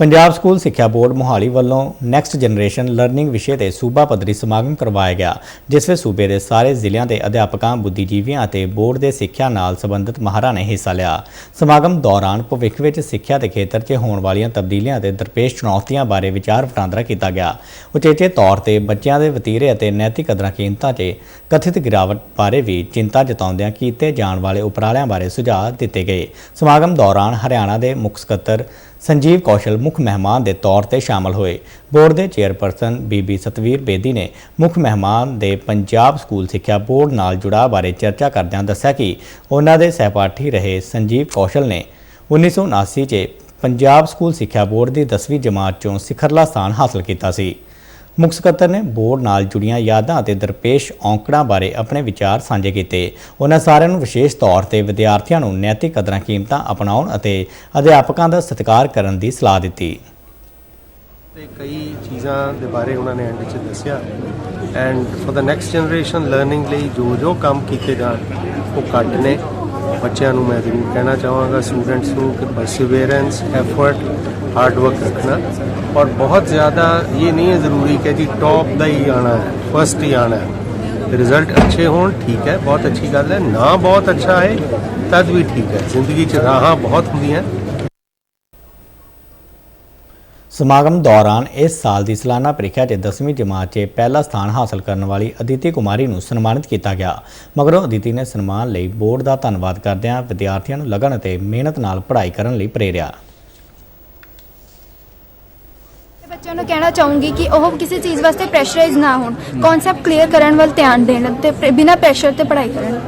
Punjab school ਸਿੱਖਿਆ board Mohali ਵੱਲੋਂ next generation learning ਵਿਸ਼ੇ ਤੇ ਸੂਬਾ ਪੱਧਰੀ ਸਮਾਗਮ ਕਰਵਾਇਆ ਗਿਆ, ਜਿਸ ਵਿੱਚ ਸੂਬੇ ਦੇ ਸਾਰੇ ਜ਼ਿਲ੍ਹਿਆਂ ਦੇ ਅਧਿਆਪਕਾਂ, ਬੁੱਧੀਜੀਵੀਆਂ ਅਤੇ ਬੋਰਡ ਦੇ ਸਿੱਖਿਆ ਨਾਲ ਸੰਬੰਧਿਤ ਮਾਹਰਾਂ ਨੇ ਹਿੱਸਾ ਲਿਆ। ਸਮਾਗਮ ਦੌਰਾਨ ਭਵਿੱਖ ਵਿੱਚ ਸਿੱਖਿਆ ਦੇ ਖੇਤਰ 'ਚ ਹੋਣ ਵਾਲੀਆਂ ਤਬਦੀਲੀਆਂ ਅਤੇ ਦਰਪੇਸ਼ ਚੁਣੌਤੀਆਂ ਬਾਰੇ ਵਿਚਾਰ ਵਟਾਂਦਰਾ ਕੀਤਾ ਗਿਆ। ਉਚੇਚੇ ਤੌਰ ਤੇ ਬੱਚਿਆਂ ਦੇ ਵਤੀਰੇ ਅਤੇ ਨੈਤਿਕ ਕਦਰਾਂ ਕੀਮਤਾਂ 'ਚ ਕਥਿਤ ਗਿਰਾਵਟ ਬਾਰੇ ਵੀ ਚਿੰਤਾ ਜਤਾਉਂਦਿਆਂ ਕੀਤੇ ਜਾਣ ਵਾਲੇ ਉਪਰਾਲਿਆਂ ਬਾਰੇ ਸੁਝਾਅ ਦਿੱਤੇ ਗਏ। ਸਮਾਗਮ ਦੌਰਾਨ ਹਰਿਆਣਾ ਦੇ ਮੁੱਖ ਸਕੱਤਰ ਸੰਜੀਵ ਕੌਸ਼ਲ ਮੁੱਖ ਮਹਿਮਾਨ ਦੇ ਤੌਰ ਤੇ ਸ਼ਾਮਲ ਹੋਏ। ਬੋਰਡ ਦੇ ਚੇਅਰਪਰਸਨ ਬੀਬੀ ਸਤਵੀਰ ਬੇਦੀ ਨੇ ਮੁੱਖ ਮਹਿਮਾਨ ਦੇ ਪੰਜਾਬ ਸਕੂਲ ਸਿੱਖਿਆ ਬੋਰਡ ਨਾਲ ਜੁੜਾਅ ਬਾਰੇ ਚਰਚਾ ਕਰਦਿਆਂ ਦੱਸਿਆ ਕਿ ਉਹਨਾਂ ਦੇ ਸਹਿਪਾਠੀ ਰਹੇ ਸੰਜੀਵ ਕੌਸ਼ਲ ਨੇ 1979 'ਚ ਪੰਜਾਬ ਸਕੂਲ ਸਿੱਖਿਆ ਬੋਰਡ ਦੀ 10ਵੀਂ ਜਮਾਤ 'ਚੋਂ ਸਿਖਰਲਾ ਸਥਾਨ ਹਾਸਲ ਕੀਤਾ ਸੀ। ਮੁੱਖ ਸਕੱਤਰ ਨੇ ਬੋਰਡ ਨਾਲ ਜੁੜੀਆਂ ਯਾਦਾਂ ਅਤੇ ਦਰਪੇਸ਼ ਔਂਕੜਾਂ ਬਾਰੇ ਆਪਣੇ ਵਿਚਾਰ ਸਾਂਝੇ ਕੀਤੇ। ਉਹਨਾਂ ਸਾਰਿਆਂ ਨੂੰ ਵਿਸ਼ੇਸ਼ ਤੌਰ ਤੇ ਵਿਦਿਆਰਥੀਆਂ ਨੂੰ ਨੈਤਿਕ ਕਦਰਾਂ ਕੀਮਤਾਂ ਅਪਣਾਉਣ ਅਤੇ ਅਧਿਆਪਕਾਂ ਦਾ ਸਤਿਕਾਰ ਕਰਨ ਦੀ ਸਲਾਹ ਦਿੱਤੀ। ਤੇ ਕਈ ਚੀਜ਼ਾਂ ਦੇ ਬਾਰੇ ਉਹਨਾਂ ਨੇ ਐਂਡ 'ਚ ਦੱਸਿਆ। ਐਂਡ ਫॉर ਦਾ ਨੈਕਸਟ ਜਨਰੇਸ਼ਨ ਲਰਨਿੰਗ ਲਈ ਜੋ ਜੋ ਕੰਮ ਕੀਤੇ ਜਾਣ, ਉਹ ਘੱਟ ਨੇ। ਬੱਚਿਆਂ ਨੂੰ ਮੈਂ ਜ਼ਰੂਰ ਕਹਿਣਾ ਚਾਹਾਂਗਾ ਸਟੂਡੈਂਟਸ ਨੂੰ ਕਿ ਪਰਸੀਵਰੈਂਸ ਐਫਰਟ ਹਾਰਡ ਵਰਕ ਰੱਖਣਾ। ਔਰ ਬਹੁਤ ਜ਼ਿਆਦਾ ਇਹ ਨਹੀਂ ਹੈ ਜ਼ਰੂਰੀ ਕਿ ਜੀ ਟੌਪ ਦਾ ਹੀ ਆਣਾ ਹੈ ਫਸਟ ਹੀ ਆਣਾ ਹੈ। ਰਿਜ਼ਲਟ ਅੱਛੇ ਹੋਣ, ਠੀਕ ਹੈ, ਬਹੁਤ ਅੱਛੀ ਗੱਲ ਹੈ। ਨਾ ਬਹੁਤ ਅੱਛਾ ਹੈ, ਤਦ ਵੀ ਠੀਕ ਹੈ। ਜ਼ਿੰਦਗੀ 'ਚ ਰਾਹਾਂ ਬਹੁਤ ਹੁੰਦੀਆਂ। ਸਮਾਗਮ ਦੌਰਾਨ ਇਸ ਸਾਲ ਦੀ ਸਾਲਾਨਾ ਪ੍ਰੀਖਿਆ 'ਚ 10ਵੀਂ ਜਮਾਤ 'ਚ ਪਹਿਲਾ ਸਥਾਨ ਹਾਸਲ ਕਰਨ ਵਾਲੀ ਅਦਿਤੀ ਕੁਮਾਰੀ ਨੂੰ ਸਨਮਾਨਿਤ ਕੀਤਾ ਗਿਆ। ਮਗਰੋਂ ਅਦਿਤੀ ਨੇ ਸਨਮਾਨ ਲਈ ਬੋਰਡ ਦਾ ਧੰਨਵਾਦ ਕਰਦਿਆਂ ਵਿਦਿਆਰਥੀਆਂ ਨੂੰ ਲਗਨ ਅਤੇ ਮਿਹਨਤ ਨਾਲ ਪੜ੍ਹਾਈ ਕਰਨ ਲਈ ਪ੍ਰੇਰਿਆ ਤੇ ਬੱਚਿਆਂ ਨੂੰ ਕਹਿਣਾ ਚਾਹੂੰਗੀ ਕਿ ਉਹ ਕਿਸੇ ਚੀਜ਼ ਵਾਸਤੇ ਪ੍ਰੈਸ਼ਰਾਈਜ਼ ਨਾ ਹੋਣ। ਕਨਸੈਪਟ ਕਲੀਅਰ ਕਰਨ ਵੱਲ ਧਿਆਨ ਦੇਣ ਤੇ ਬਿਨਾਂ ਪ੍ਰੈਸ਼ਰ ਤੇ ਪੜ੍ਹਾਈ ਕਰਨ।